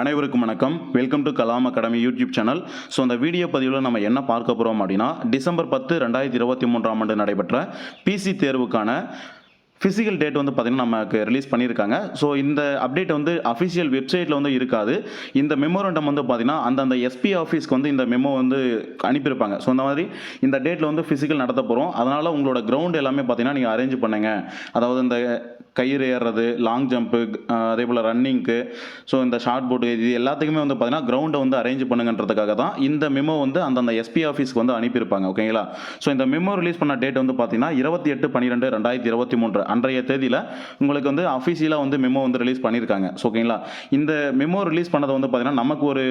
அனைவருக்கும் வணக்கம். Welcome to Kalam academy YouTube channel so அந்த வீடியோ பதிவில் நம்ம என்ன பார்க்க போகிறோம் அப்படின்னா டிசம்பர் பத்து ரெண்டாயிரத்தி இருபத்தி மூன்றாம் ஆண்டு நடைபெற்ற பிசி தேர்வுக்கான ஃபிசிக்கல் டேட் வந்து பார்த்திங்கன்னா நமக்கு ரிலீஸ் பண்ணியிருக்காங்க. ஸோ இந்த அப்டேட் வந்து அஃபிஷியல் வெப்சைட்டில் வந்து இருக்காது. இந்த மெமோரண்டம் வந்து பார்த்திங்கன்னா அந்தந்த எஸ்பி ஆஃபீஸ்க்கு வந்து இந்த மெமோ வந்து அனுப்பியிருப்பாங்க. ஸோ அந்த மாதிரி இந்த டேட்டில் வந்து ஃபிசிக்கல் நடத்த போகிறோம் அதனால் உங்களோட கிரவுண்ட் எல்லாமே பார்த்தீங்கன்னா நீங்கள் அரேஞ்ச் பண்ணுங்கள் அதாவது இந்த கயிறு ஏறுறது லாங் ஜம்ப்பு அதே போல் ரன்னிங்க்கு ஸோ இந்த ஷார்ட் போட்டு இது எல்லாத்துக்குமே வந்து பார்த்தீங்கன்னா கிரவுண்டை வந்து அரேஞ்ச் பண்ணுங்கன்றதுக்காக தான் இந்த மெமோ வந்து அந்தந்த எஸ்பி ஆஃபீஸ்க்கு வந்து அனுப்பியிருப்பாங்க ஓகேங்களா ஸோ இந்த மெமோ ரிலீஸ் பண்ண டேட் வந்து பார்த்தீங்கன்னா இருபத்தி எட்டு பன்னிரெண்டு ரெண்டாயிரத்தி இருபத்தி மூன்று. அன்றைய தேதியில் உங்களுக்கு வந்து அஃபீஷியலாக வந்து மெமோ வந்து ரிலீஸ் பண்ணியிருக்காங்க ஸோ ஓகேங்களா இந்த மெமோ ரிலீஸ் பண்ணது வந்து பார்த்தீங்கன்னா நமக்கு ஒரு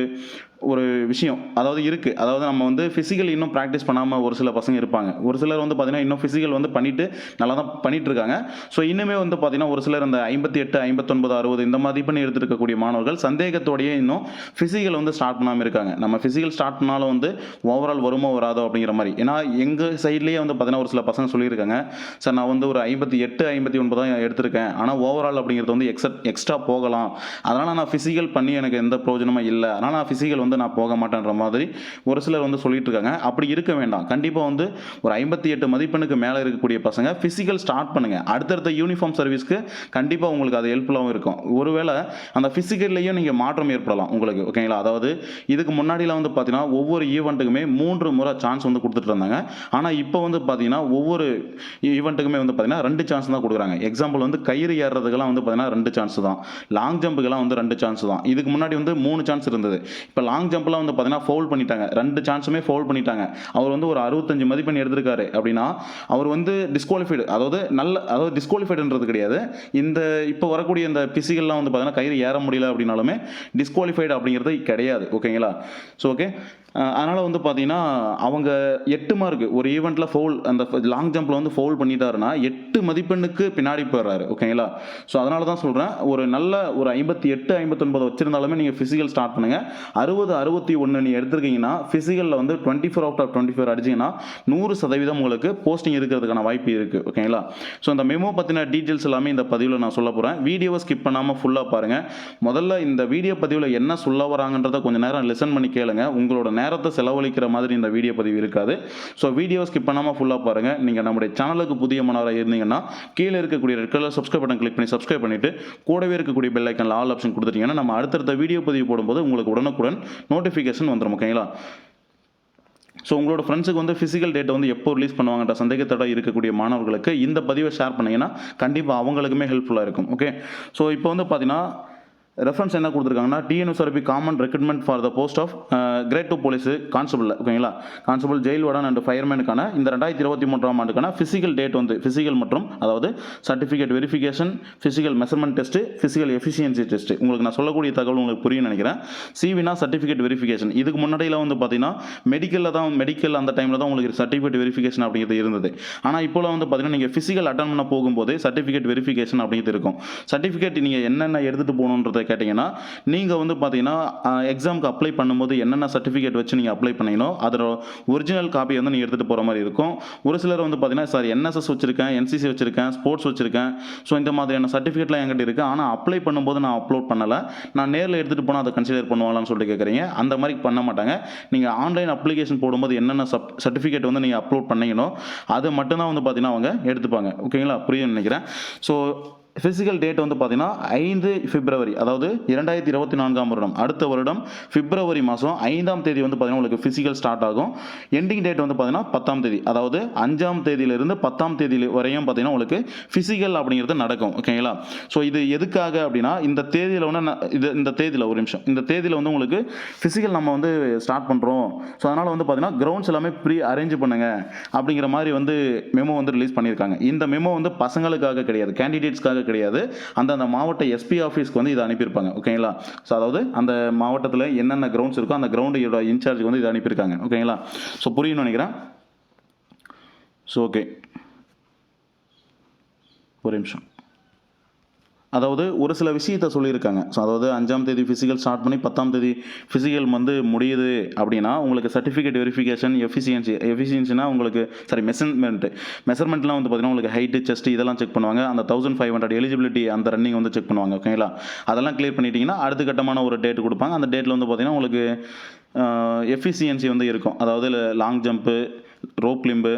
ஒரு விஷயம். அதாவது இருக்குது அதாவது நம்ம வந்து ஃபிசிக்கல் இன்னும் ப்ராக்டிஸ் பண்ணாமல் ஒரு சில பசங்க இருப்பாங்க. ஒரு சிலர் வந்து பார்த்தீங்கன்னா இன்னும் ஃபிசிக்கல் வந்து பண்ணிட்டு நல்லா தான் பண்ணிட்டு இருக்காங்க ஸோ இன்னுமே வந்து பார்த்தீங்கன்னா ஒரு சிலர் அந்த ஐம்பத்தி எட்டு ஐம்பத்தொன்பது அறுபது இந்த மதிப்பெண் எடுத்துருக்கக்கூடிய மாணவர்கள் சந்தேகத்தோடயே இன்னும் ஃபிசிக்கல் வந்து ஸ்டார்ட் பண்ணாமல் இருக்காங்க. நம்ம ஃபிசிக்கல் ஸ்டார்ட் பண்ணாலும் வந்து ஓவரால் வருமோ வராதோ அப்படிங்கிற மாதிரி. ஏன்னா எங்கள் சைட்லேயே வந்து பார்த்தீங்கன்னா ஒரு சில பசங்க சொல்லியிருக்காங்க. சார் நான் வந்து ஒரு ஐம்பத்தி எட்டு ஐம்பத்தி ஒன்பது தான் எடுத்திருக்கேன். ஆனால் ஓவரால் அப்படிங்கிறது வந்து எக்ஸ எக்ஸ்ட்ரா போகலாம். அதனால் நான் ஃபிசிக்கல் பண்ணி எனக்கு எந்த ப்ரோஜனமும் இல்லை. அதனால் நான் ஃபிசிக்கல் வந்து நான் போக மாட்டேன்ற மாதிரி ஒரு சிலர் வந்து சொல்லிட்டு இருக்காங்க அப்படி இருக்க வேண்டாம். கண்டிப்பாக வந்து ஒரு ஐம்பத்தி எட்டு மதிப்பெண்ணுக்கு மேலே இருக்கக்கூடிய பசங்க ஃபிசிக்கல் ஸ்டார்ட் பண்ணுங்க. அடுத்தடுத்த யூனிஃபார்ம் சர்வீஸ்க்கு கண்டிப்பாக உங்களுக்கு அது ஹெல்ப்ஃபுல்லாகவும் இருக்கும். ஒருவேளை அந்த ஃபிசிக்கல்லையும் நீங்கள் மாற்றம் ஏற்படலாம் உங்களுக்கு ஓகேங்களா அதாவது இதுக்கு முன்னாடிலாம் வந்து பார்த்தீங்கன்னா ஒவ்வொரு ஈவெண்ட்டுக்குமே மூன்று முறை சான்ஸ் வந்து கொடுத்துட்டு இருந்தாங்க. ஆனால் இப்போ வந்து பார்த்தீங்கன்னா ஒவ்வொரு ஈவெண்ட்டுக்குமே வந்து பார்த்தீங்கன்னா ரெண்டு சான்ஸ் தான் கொடுக்குறாங்க. எக்ஸாம்பிள் வந்து கயிறு ஏறுறதுக்கெல்லாம் வந்து பார்த்தீங்கன்னா ரெண்டு சான்ஸ் தான். லாங் ஜம்புக்கெல்லாம் வந்து ரெண்டு சான்ஸ் தான். இதுக்கு முன்னாடி வந்து மூணு சான்ஸ் இருந்தது. இப்போ லாங் லாங் ஜம்ப்லாம் வந்து பார்த்தீங்கன்னா ஃபவுல் பண்ணிட்டாங்க. ரெண்டு சான்ஸுமே ஃபவுல் பண்ணிட்டாங்க. அவர் வந்து ஒரு அறுபத்தஞ்சு மதிப்பெண் எடுத்திருக்காரு அப்படின்னா அவர் வந்து டிஸ்குவாலிஃபைடு அதாவது நல்ல அதாவது டிஸ்குவாலிஃபைடுன்றது கிடையாது. இந்த இப்போ வரக்கூடிய இந்த பிசிகள்லாம் வந்து பார்த்தீங்கன்னா கயிறு ஏற முடியல அப்படின்னாலுமே டிஸ்குவாலிஃபைடு அப்படிங்கிறது கிடையாது. ஓகேங்களா? ஸோ ஓகே அதனால் வந்து பார்த்தீங்கன்னா அவங்க எட்டு மார்க் ஒரு ஈவெண்ட்டில் ஃபோல் அந்த லாங் ஜம்பில் வந்து ஃபோல் பண்ணிட்டாருன்னா எட்டு மதிப்பெண்ணுக்கு பின்னாடி போயிடுறாரு ஓகேங்களா ஸோ அதனால தான் சொல்கிறேன் ஒரு நல்ல ஒரு ஐம்பத்தி எட்டு ஐம்பத்தொன்பது வச்சிருந்தாலுமே நீங்கள் ஃபிசிக்கல் ஸ்டார்ட் பண்ணுங்கள் அறுபது அறுபத்தி ஒன்று நீங்கள் எடுத்திருக்கீங்கன்னா ஃபிசிக்கலில் வந்து twenty four out of twenty four அடிச்சிங்கன்னா நூறு சதவீதம் உங்களுக்கு போஸ்டிங் இருக்கிறதுக்கான வாய்ப்பு இருக்குது ஓகேங்களா ஸோ அந்த மெமோ பற்றின டீட்டெயில்ஸ் எல்லாமே இந்த பதிவில் நான் சொல்ல போகிறேன் வீடியோவை ஸ்கிப் பண்ணாமல் ஃபுல்லாக பாருங்கள் முதல்ல இந்த வீடியோ பதிவில் என்ன சொல்ல வராங்கன்றதை கொஞ்சம் நேரம் லிசன் பண்ணி கேளுங்க. உங்களோட நேரத்தை செலவழிக்கிற மாதிரி இந்த வீடியோ பதிவு இருக்காது. ஸோ வீடியோ ஸ்கிப் பண்ணாமல் ஃபுல்லாக பாருங்கள் நீங்கள் நம்முடைய சேனலுக்கு புதிய மாணவராக இருந்தீங்கன்னா கீழே இருக்கக்கூடிய red colour subscribe button click பண்ணி சப்ஸ்கிரைப் பண்ணிவிட்டு கூடவே இருக்கக்கூடிய பெல் ஐக்கனில் ஆல் ஆப்ஷன் கொடுத்துட்டீங்கன்னா நம்ம அடுத்தடுத்த வீடியோ பதிவு போடும்போது உங்களுக்கு உடனுக்குடன் நோட்டிஃபிகேஷன் வந்துடும் ஓகேங்களா ஸோ உங்களோட ஃப்ரெண்ட்ஸுக்கு வந்து ஃபிசிக்கல் டேட்டை வந்து எப்போ ரிலீஸ் பண்ணுவாங்கன்ற சந்தேகத்தோட இருக்கக்கூடிய மாணவர்களுக்கு இந்த பதிவை ஷேர் பண்ணீங்கன்னா கண்டிப்பாக அவங்களுக்குமே ஹெல்ப்ஃபுல்லாக இருக்கும் ஓகே ஸோ இப்போ வந்து பார்த்தீங்கன்னா ரெஃபரன்ஸ் என்ன கொடுத்துருக்காங்கன்னா TNSRB common recruitment for the post of grade two police constable ஓகேங்களா கான்ஸ்டபிள் ஜெயில் வடன் அண்ட் ஃபயர்மேனுக்கான இந்த ரெண்டாயிரத்தி இருபத்தி மூன்றாம் ஆண்டுக்கான ஃபிசிக்கல் டேட் வந்து ஃபிசிக்கல் மற்றும் அதாவது certificate verification physical measurement test physical efficiency test உங்களுக்கு நான் சொல்லக்கூடிய தகவல் உங்களுக்கு புரியும் நினைக்கிறேன். சிவினா சர்டிஃபிகேட் வெரிஃபிகேஷன் இதுக்கு முன்னாடியில் வந்து பார்த்தீங்கன்னா மெடிக்கலில் தான் மெடிக்கல் அந்த டைமில் தான் உங்களுக்கு சர்டிஃபிகேட் வெரிஃபிகேஷன் அப்படிங்கிறது இருந்தது. ஆனால் இப்போலாம் வந்து பார்த்தீங்கன்னா நீங்கள் ஃபிசிக்கல் அட்டன் பண்ண போகும்போது சர்டிஃபிகேட் வெரிஃபிகேஷன் அப்படிங்கிறது இருக்கும். சர்டிஃபிகேட் நீங்கள் என்னென்ன எடுத்துகிட்டு போகணுன்றதை கேட்டிங்கன்னா நீங்கள் வந்து பார்த்தீங்கன்னா எக்ஸாமுக்கு அப்ளை பண்ணும்போது என்னென்ன சர்டிஃபிகேட் வச்சு நீங்கள் அப்ளை பண்ணீங்களோ அதோட ஒரிஜினல் காப்பி வந்து நீங்கள் எடுத்துகிட்டு போகிற மாதிரி இருக்கும். ஒரு சிலர் வந்து பார்த்தீங்கன்னா சார் என்எஸ்எஸ் வச்சிருக்கேன் என்சிசி வச்சிருக்கேன் ஸ்போர்ட்ஸ் வச்சிருக்கேன். ஸோ இந்த மாதிரியான சர்டிஃபிகேட்லாம் என்கிட்ட இருக்குது ஆனால் அப்ளை பண்ணும்போது நான் அப்லோட் பண்ணலை. நான் நேரில் எடுத்துகிட்டு போனால் அதை கன்சிடர் பண்ணுவாங்களான்னு சொல்லிட்டு கேட்குறீங்க அந்த மாதிரி பண்ண மாட்டாங்க. நீங்கள் ஆன்லைன் அப்ளிகேஷன் போடும்போது என்னென்ன சப் சர்டிஃபிகேட் வந்து நீங்கள் அப்லோட் பண்ணீங்களோ அது மட்டும்தான் வந்து பார்த்தீங்கன்னா அவங்க எடுத்துப்பாங்க. ஓகேங்களா? புரியும்னு நினைக்கிறேன். ஸோ ஃபிசிக்கல் டேட் வந்து பார்த்தீங்கன்னா ஐந்து பிப்ரவரி அதாவது இரண்டாயிரத்தி இருபத்தி நான்காம் வருடம். அடுத்த வருடம் பிப்ரவரி மாதம் ஐந்தாம் தேதி வந்து பார்த்தீங்கன்னா உங்களுக்கு ஃபிசிக்கல் ஸ்டார்ட் ஆகும். எண்டிங் டேட் வந்து பார்த்தீங்கன்னா பத்தாம் தேதி அதாவது அஞ்சாம் தேதியிலிருந்து பத்தாம் தேதி வரையும் பார்த்தீங்கன்னா உங்களுக்கு ஃபிசிக்கல் அப்படிங்கிறது நடக்கும் ஓகேங்களா ஸோ இது எதுக்காக அப்படின்னா இந்த தேதியில் வந்து இது இந்த தேதியில் ஒரு நிமிஷம். இந்த தேதியில் வந்து உங்களுக்கு ஃபிசிக்கல் நம்ம வந்து ஸ்டார்ட் பண்ணுறோம் ஸோ அதனால் வந்து பார்த்தீங்கன்னா கிரவுண்ட்ஸ் எல்லாமே ப்ரீ அரேஞ்ச் பண்ணுங்க அப்படிங்கிற மாதிரி வந்து மெமோ வந்து ரிலீஸ் பண்ணியிருக்காங்க. இந்த மெமோ வந்து பசங்களுக்காக கிடையாது கேண்டிடேட்ஸ்க்காக கிடையாது. அந்தந்த மாவட்ட எஸ்பி ஆஃபீஸ்க்கு வந்து இதை அனுப்பியிருப்பாங்க. ஓகேங்களா ஸோ அதாவது அந்த மாவட்டத்தில் என்னென்ன கிரவுண்ட்ஸ் இருக்கோ அந்த கிரவுண்டோட இன்சார்ஜுக்கு வந்து இதை அனுப்பியிருக்காங்க. ஓகேங்களா ஸோ புரியும்னு நினைக்கிறேன். ஸோ ஓகே ஒரு நிமிஷம். அதாவது ஒரு சில விஷயத்த சொல்லியிருக்காங்க. ஸோ அதாவது அஞ்சாம் தேதி ஃபிசிக்கல் ஸ்டார்ட் பண்ணி பத்தாம் தேதி ஃபிசிக்கல் வந்து முடியுது அப்படின்னா உங்களுக்கு சர்டிஃபிகேட் வெரிஃபிகேஷன் எஃபிசியன்சி எஃபிசியன்சினா உங்களுக்கு சாரி மெஷர்மெண்ட் மெஷர்மெண்ட்லாம் வந்து பார்த்தீங்கன்னா உங்களுக்கு ஹைட்டு செஸ்ட் இதெல்லாம் செக் பண்ணுவாங்க. அந்த தௌசண்ட் ஃபைவ் ஹண்ட்ரட் எலிஜிபிலிட்டி அந்த ரன்னிங் வந்து செக் பண்ணுவாங்க. ஓகேங்களா அதெல்லாம் கிளியர் பண்ணிட்டீங்கன்னா அடுத்த கட்டமான ஒரு டேட் கொடுப்பாங்க. அந்த டேட்டில் வந்து பார்த்திங்கன்னா உங்களுக்கு எஃபிசியன்சி வந்து இருக்கும். அதாவது லாங் ஜம்ப்பு ரோப் லிம்பு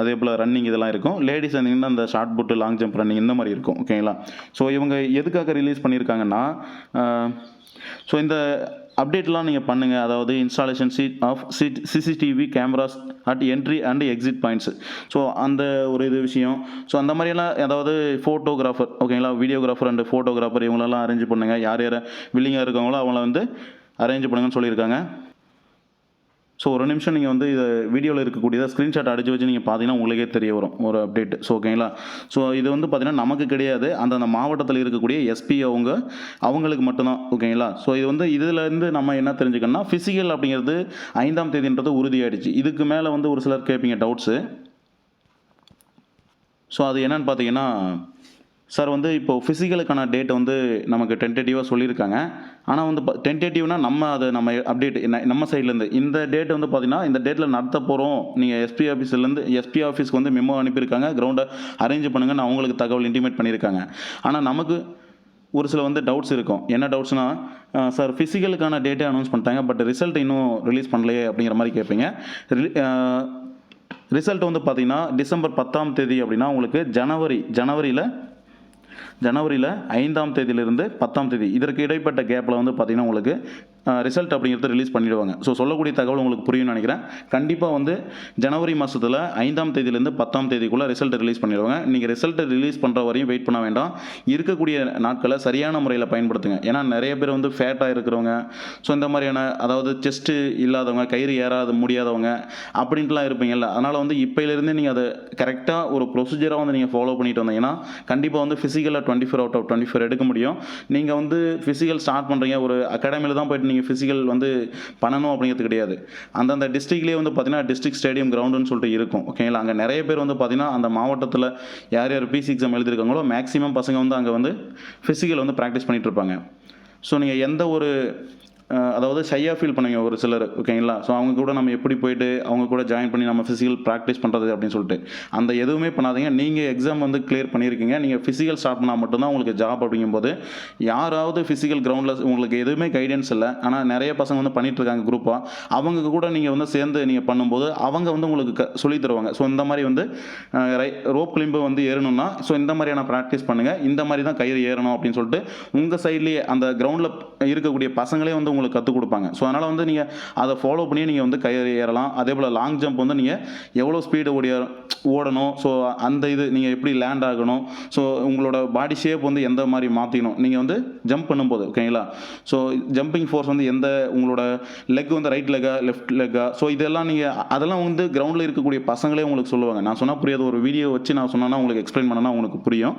அதே போல் ரன்னிங் இதெல்லாம் இருக்கும். லேடிஸ் வந்தீங்கன்னா அந்த shot put long jump running இந்த மாதிரி இருக்கும். ஓகேங்களா ஸோ இவங்க எதுக்காக ரிலீஸ் பண்ணியிருக்காங்கன்னா ஸோ இந்த அப்டேட்லாம் நீங்கள் பண்ணுங்கள் அதாவது installation seat of sit CCTV cameras at entry and exit points so அந்த ஒரு இது விஷயம். ஸோ அந்த மாதிரியெல்லாம் அதாவது ஃபோட்டோகிராஃபர் ஓகேங்களா வீடியோகிராஃபர் அண்ட் ஃபோட்டோகிராஃபர் இவங்களெல்லாம் அரேஞ்ச் பண்ணுங்கள் யார் யார் வில்லிங்காக இருக்கவங்களோ அவங்கள வந்து அரேஞ்ச் பண்ணுங்கன்னு சொல்லியிருக்காங்க. ஸோ ஒரு நிமிஷம் நீங்கள் வந்து இதை வீடியோவில் இருக்கக்கூடியதாக ஸ்க்ரீன்ஷாட் அடிச்சு வச்சு நீங்கள் பார்த்தீங்கன்னா உங்களுக்கே தெரிய வரும் ஒரு அப்டேட் ஸோ ஓகேங்களா ஸோ இது வந்து பார்த்தீங்கன்னா நமக்கு கிடையாது. அந்தந்த மாவட்டத்தில் இருக்கக்கூடிய எஸ்பி அவங்க அவங்களுக்கு மட்டும்தான் ஓகேங்களா ஸோ இது வந்து இதுலேருந்து நம்ம என்ன தெரிஞ்சுக்கணும்னா ஃபிசிக்கல் அப்படிங்கிறது ஐந்தாம் தேதின்றது உறுதியாயிடுச்சு. இதுக்கு மேலே வந்து ஒரு சிலர் கேட்பீங்க டவுட்ஸு ஸோ அது என்னன்னு பார்த்தீங்கன்னா சார் வந்து இப்போ ஃபிசிக்கலுக்கான டேட் வந்து நமக்கு டென்டேட்டிவாக சொல்லியிருக்காங்க. ஆனால் வந்து டென்டேட்டிவ்னா நம்ம அதை நம்ம அப்டேட் நம்ம சைட்லேருந்து இந்த டேட் வந்து பார்த்தீங்கன்னா இந்த டேட்டில் நடத்த போகிறோம் நீங்கள் எஸ்பி ஆஃபீஸ்லேருந்து எஸ்பி ஆஃபீஸ்க்கு வந்து மெமோ அனுப்பியிருக்காங்க. கிரவுண்டை அரேஞ்ச் பண்ணுங்கன்னு அவங்களுக்கு தகவல் இன்டிமேட் பண்ணியிருக்காங்க. ஆனால் நமக்கு ஒரு சில வந்து டவுட்ஸ் இருக்கும். என்ன டவுட்ஸ்னா சார் ஃபிசிக்கலுக்கான டேட்டே அனௌன்ஸ் பண்ணிட்டாங்க பட் ரிசல்ட் இன்னும் ரிலீஸ் பண்ணலையே அப்படிங்கிற மாதிரி கேட்பீங்க ரிசல்ட் வந்து பார்த்தீங்கன்னா டிசம்பர் பத்தாம் தேதி அப்படின்னா உங்களுக்கு ஜனவரி ஜனவரியில் ஜனவரியில் ஐந்தாம் தேதியிலிருந்து பத்தாம் தேதி. இதற்கு இடைப்பட்ட கேப்பில் வந்து பார்த்திங்கன்னா உங்களுக்கு ரிசல்ட் அப்படிங்கிறத ரிலீஸ் பண்ணிடுவாங்க. ஸோ சொல்லக்கூடிய தகவல் உங்களுக்கு புரியும்னு நினைக்கிறேன். கண்டிப்பாக வந்து ஜனவரி மாதத்தில் ஐந்தாம் தேதியிலேருந்து பத்தாம் தேதிக்குள்ளே ரிசல்ட் ரிலீஸ் பண்ணிடுவாங்க. நீங்கள் ரிசல்ட்டை ரிலீஸ் பண்ணுற வரையும் வெயிட் பண்ண வேண்டாம். இருக்கக்கூடிய நாட்களை சரியான முறையில் பயன்படுத்துங்க. ஏன்னா நிறைய பேர் வந்து ஃபேட்டாக இருக்கிறவங்க. ஸோ இந்த மாதிரியான அதாவது செஸ்ட்டு இல்லாதவங்க கயிறு ஏறாத முடியாதவங்க அப்படின்ட்டுலாம் இருப்பீங்கல்ல. அதனால் வந்து இப்போலேருந்தே நீங்கள் அதை கரெக்டாக ஒரு ப்ரொசீஜராக வந்து நீங்கள் ஃபாலோ பண்ணிட்டு வந்தீங்கன்னா கண்டிப்பாக வந்து ஃபிசிக்கலாக twenty four out of twenty four எடுக்க முடியும். நீங்கள் வந்து ஃபிசிக்கல் ஸ்டார்ட் பண்ணுறீங்க ஒரு அகாடமியில் தான் போயிட்டு நீங்கள் ஃபிசிக்கல் வந்து பண்ணணும் அப்படிங்கிறது கிடையாது. அந்தந்த டிஸ்ட்ரிக்ட்லேயே வந்து பார்த்தீங்கன்னா டிஸ்ட்ரிக்ட் ஸ்டேடியம் கிரவுண்டுன்னு சொல்லிட்டு இருக்கும். ஓகேங்களா அங்கே நிறைய பேர் வந்து பார்த்தீங்கன்னா அந்த மாவட்டத்தில் யார் யார் பிசி எக்ஸாம் எழுதியிருக்காங்களோ மேக்ஸிமம் பசங்க வந்து அங்கே வந்து ஃபிசிக்கல் வந்து ப்ராக்டிஸ் பண்ணிகிட்டு இருப்பாங்க. ஸோ நீங்கள் எந்த ஒரு அதாவது ஷையாக ஃபீல் பண்ணுவீங்க ஒரு சிலர் ஓகேங்களா ஸோ அவங்க கூட நம்ம எப்படி போயிட்டு அவங்க கூட ஜாயின் பண்ணி நம்ம ஃபிசிக்கல் ப்ராக்டிஸ் பண்ணுறது அப்படின்னு சொல்லிட்டு. அந்த எதுவுமே பண்ணாதீங்க. நீங்கள் எக்ஸாம் வந்து கிளியர் பண்ணியிருக்கீங்க. நீங்கள் ஃபிசிக்கல் ஸ்டார்ட் பண்ணால் மட்டும்தான் உங்களுக்கு ஜாப் அப்படிங்கும்போது யாராவது ஃபிசிக்கல் கிரவுண்டில் உங்களுக்கு எதுவுமே கைடன்ஸ் இல்லை. ஆனால் நிறைய பசங்க வந்து பண்ணிட்டு இருக்காங்க குரூப்பாக அவங்க கூட நீங்கள் வந்து சேர்ந்து நீங்கள் பண்ணும்போது அவங்க வந்து உங்களுக்கு க சொல்லித் தருவாங்க. ஸோ இந்த மாதிரி வந்து ரோப் கிளிம்பு வந்து ஏறணும்னா ஸோ இந்த மாதிரியான ப்ராக்டிஸ் பண்ணுங்கள் இந்த மாதிரி தான் கயிறு ஏறணும் அப்படின்னு சொல்லிட்டு உங்கள் சைட்லேயே அந்த கிரவுண்டில் இருக்கக்கூடிய பசங்களே வந்து உங்களுக்கு கற்றுக் கொடுப்பாங்க. ஸோ அதனால் வந்து நீங்கள் அதை ஃபாலோ பண்ணி நீங்கள் வந்து கயிறு ஏறலாம். அதே போல் லாங் ஜம்ப் வந்து நீங்கள் எவ்வளோ ஸ்பீடு ஓடிய ஓடணும். ஸோ அந்த இது நீங்கள் எப்படி லேண்ட் ஆகணும். ஸோ உங்களோட பாடி ஷேப் வந்து எந்த மாதிரி மாற்றிக்கணும் நீங்கள் வந்து ஜம்ப் பண்ணும்போது ஓகேங்களா ஸோ ஜம்பிங் ஃபோர்ஸ் வந்து எந்த உங்களோட லெக் வந்து ரைட் லெக்கா லெஃப்ட் லெக்கா ஸோ இதெல்லாம் நீங்கள் அதெல்லாம் வந்து கிரவுண்டில் இருக்கக்கூடிய பசங்களே உங்களுக்கு சொல்லுவாங்க. நான் சொன்னால் புரியாத. ஒரு வீடியோ வச்சு நான் சொன்னேன்னா உங்களுக்கு எக்ஸ்பிளைன் பண்ணனா உங்களுக்கு புரியும்.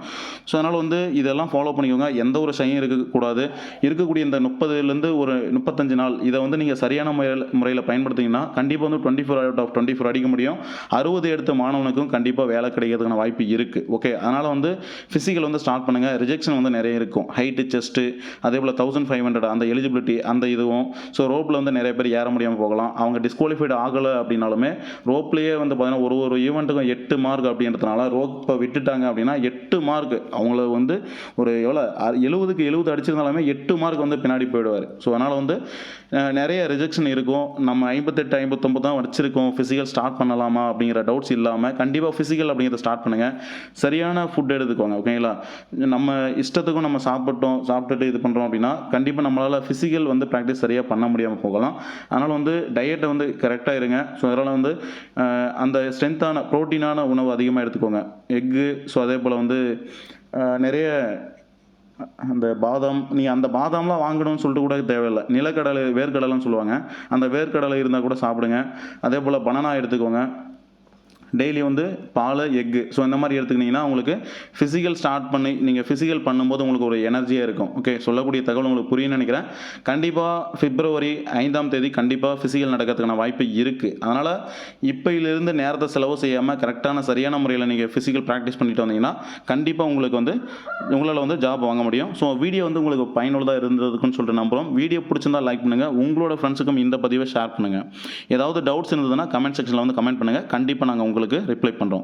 ஸோ அதனால் வந்து இதெல்லாம் ஃபாலோ பண்ணிக்கோங்க. எந்த ஒரு ஷையும் இருக்கக்கூடாது. இருக்கக்கூடிய இந்த முப்பதுலேருந்து ஒரு முப்பத்தஞ்சு நாள். இதை வந்து நீங்கள் சரியான முறையில் முறையில் பயன்படுத்திங்கன்னா கண்டிப்பாக வந்து twenty four out of twenty four அடிக்க முடியும். அறுபது எடுத்த மாணவனுக்கும் கண்டிப்பாக வேலை கிடைக்கிறதுக்கான வாய்ப்பு இருக்குது ஓகே அதனால் வந்து ஃபிசிக்கல் வந்து ஸ்டார்ட் பண்ணுங்கள் ரிஜெக்ஷன் வந்து நிறைய இருக்கும். ஹைட்டு செஸ்ட்டு அதே போல் தௌசண்ட் ஃபைவ் ஹண்ட்ரட் அந்த எலிஜிபிலிட்டி அந்த இதுவும். ஸோ ரோப்பில் வந்து நிறைய பேர் ஏற முடியாமல் போகலாம். அவங்க டிஸ்குவாலிஃபைடு ஆகலை அப்படின்னாலுமே ரோப்லேயே வந்து பார்த்தீங்கன்னா ஒரு ஒரு ஈவெண்ட்டுக்கும் எட்டு மார்க் அப்படின்றதுனால ரோப்பை விட்டுட்டாங்க அப்படின்னா எட்டு மார்க் அவங்கள வந்து ஒரு எவ்வளோ எழுபதுக்கு எழுபது அடிச்சிருந்தாலுமே எட்டு மார்க் வந்து பின்னாடி போயிடுவார். ஸோ அதனால் வந்து நிறைய ரிஜெக்ஷன் இருக்கும். நம்ம ஐம்பத்தெட்டு ஐம்பத்தொம்பது தான் வச்சிருக்கோம். ஃபிசிக்கல் ஸ்டார்ட் பண்ணலாமா அப்படிங்கிற டவுட்ஸ் இல்லாமல் கண்டிப்பாக ஃபிசிக்கல் அப்படிங்கிறத ஸ்டார்ட் பண்ணுங்கள் சரியான ஃபுட் எடுத்துக்கோங்க ஓகேங்களா நம்ம இஷ்டத்துக்கும் நம்ம சாப்பிட்டோம் சாப்பிட்டுட்டு இது பண்ணுறோம் அப்படின்னா கண்டிப்பாக நம்மளால் ஃபிசிக்கல் வந்து ப்ராக்டிஸ் சரியாக பண்ண முடியாமல் போகலாம். அதனால் வந்து டயட்டை வந்து கரெக்டாக இருங்க. ஸோ அதனால் வந்து அந்த ஸ்ட்ரென்த்தான ப்ரோட்டீனான உணவு அதிகமாக எடுத்துக்கோங்க. எக்கு ஸோ அதே போல் வந்து நிறைய அந்த பாதாம் நீங்கள் அந்த பாதாம்லாம் வாங்கணும்னு சொல்லிட்டு கூட தேவையில்லை. நிலக்கடலை வேர்க்கடலைன்னு சொல்லுவாங்க. அந்த வேர்க்கடலை இருந்தால் கூட சாப்பிடுங்க. அதே போல் பனானா எடுத்துக்கோங்க. டெய்லி வந்து பால் எக்கு ஸோ இந்த மாதிரி எடுத்துக்கிட்டிங்கன்னா உங்களுக்கு ஃபிசிக்கல் ஸ்டார்ட் பண்ணி நீங்கள் ஃபிசிக்கல் பண்ணும்போது உங்களுக்கு ஒரு எனர்ஜியாக இருக்கும். ஓகே சொல்லக்கூடிய தகவல் உங்களுக்கு புரியும்னு நினைக்கிறேன். கண்டிப்பாக பிப்ரவரி ஐந்தாம் தேதி கண்டிப்பாக ஃபிசிக்கல் நடக்கிறதுக்கான வாய்ப்பு இருக்குது அதனால் இப்போயிலிருந்து நேரத்தை செலவு செய்யாமல் கரெக்டான சரியான முறையில் நீங்கள் ஃபிசிக்கல் ப்ராக்டிஸ் பண்ணிட்டு வந்தீங்கன்னா கண்டிப்பாக உங்களுக்கு வந்து உங்களால் வந்து ஜாப் வாங்க முடியும். ஸோ வீடியோ வந்து உங்களுக்கு பயனுள்ளதாக இருந்ததுக்குன்னு சொல்லிட்டு நம்புகிறோம் வீடியோ பிடிச்சிருந்தா லைக் பண்ணுங்கள் உங்களோட ஃப்ரெண்ட்ஸுக்கும் இந்த பதிவை ஷேர் பண்ணுங்கள் ஏதாவது டவுட்ஸ் இருந்ததுன்னா கமெண்ட் செக்ஷனில் வந்து கமெண்ட் பண்ணுங்கள் கண்டிப்பாக நாங்கள் உங்களுக்கு உங்களுக்கு ரிப்ளை பண்ணுறோம்